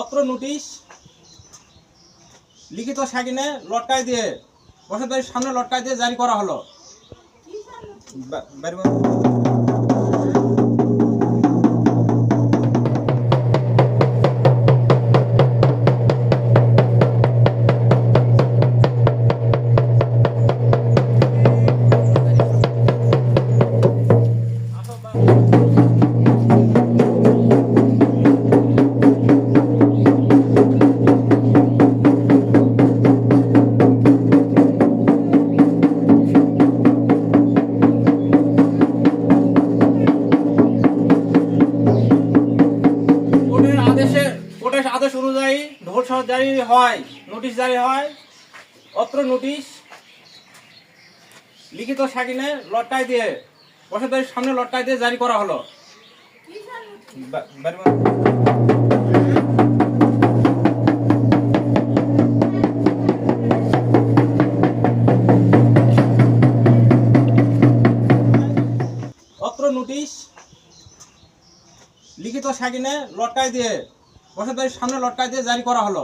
অত্র নোটিশ লিখিত সাকিনে লটকায় দিয়ে বসতবাড়ির সামনে লটকাই দিয়ে জারি করা হলো। কোর্টের আদেশ অনুযায়ী ঢোল জারি হয় নোটিশ জারি হয় অত্র নোটিশ লিখিত সাকিনে লটকায় দিয়ে বসতবাড়ির সামনে লটকায় দিয়ে জারি করা হলো। অত্র নোটিশ লিখিত সাকিনে লটকায় দিয়ে বসতবাড়ির সামনে লটকায় দিয়ে জারি করা হলো।